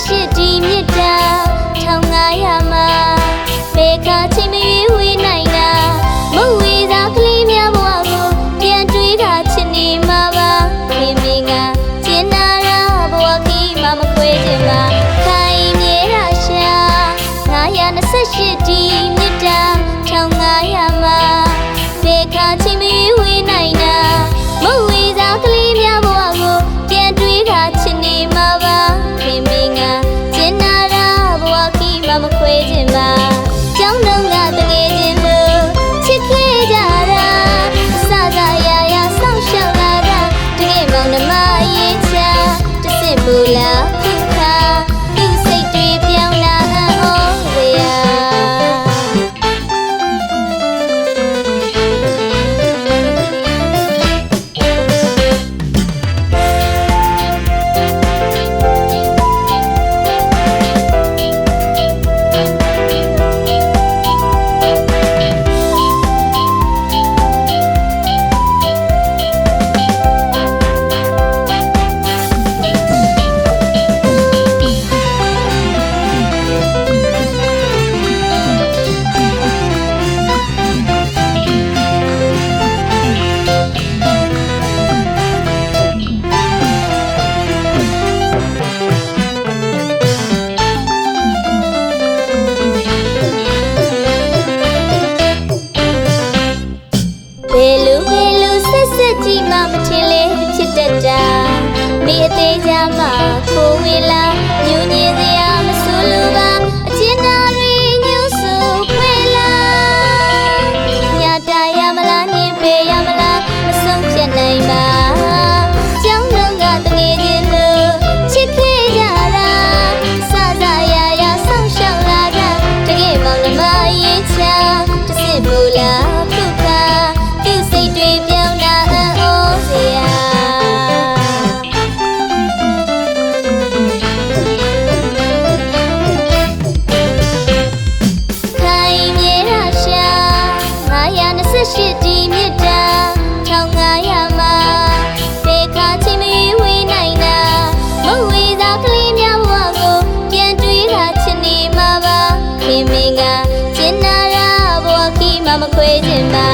928ဒီမြစ်တာ မှာခိုးဝေလာညူညင်စရာမဆိုလိုပါအချင်းနာတွေညှို့ဆူခွေလာညတာရမလားညင်ပေရမလားမဆုံးဖြတ်နိုင်ပါကျောင်းလုံးကတငယ်ချင်းတို့ချစ်ခဲ့ကြတာစကြရရဆောင်းရှောက်လာတာတကယ်မောင်နှမရေးချာတစ်စစ်ဘူးလား 28ဒီမြစ်တာ1500မှာဒေခါချင်းမီဝေးနိုင်တာမဝေးသာကလေးများဘဝကိုပြန်တွေးလာချင်နေမှာပါခင်မင်းကကျင်နာရဘဝခီမမခွေးခြင်းပါ